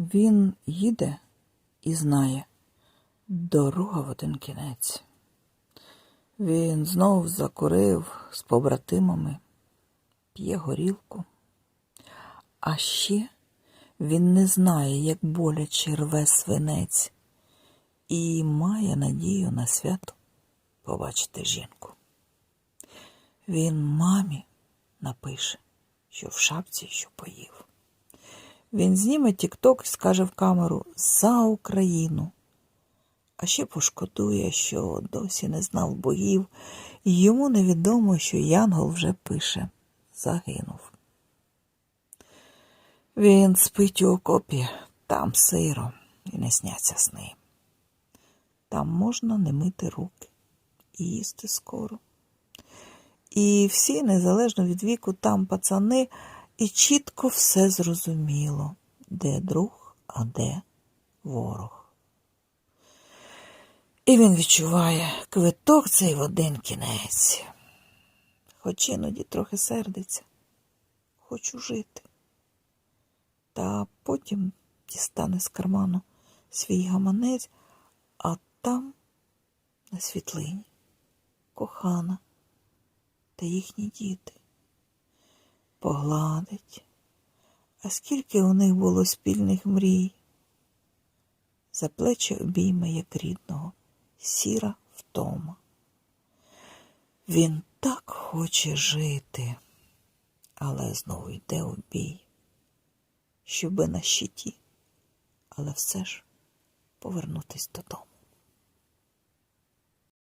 Він їде і знає, дорога в один кінець. Він знов закурив з побратимами, п'є горілку. А ще він не знає, як боляче рве свинець, і має надію на свято побачити жінку. Він мамі напише, що в шапці що поїв. Він зніме тік-ток і скаже в камеру за Україну. А ще пошкодує, що досі не знав богів, і йому невідомо, що Янгол вже пише загинув. Він спить у окопі, там сиро, і не сняться сни. Там можна не мити руки і їсти скоро. І всі, незалежно від віку, там пацани, і чітко все зрозуміло, де друг, а де ворог. І він відчуває квиток цей в один кінець. Хоч іноді трохи сердиться. Хочу жити. Та потім дістане з карману свій гаманець, а там на світлині кохана та їхні діти. Погладить. А скільки у них було спільних мрій. За плечі обійме, як рідного, сіра втома. Він так хоче жити, але знову йде у бій, щоби на щиті, але все ж повернутись додому.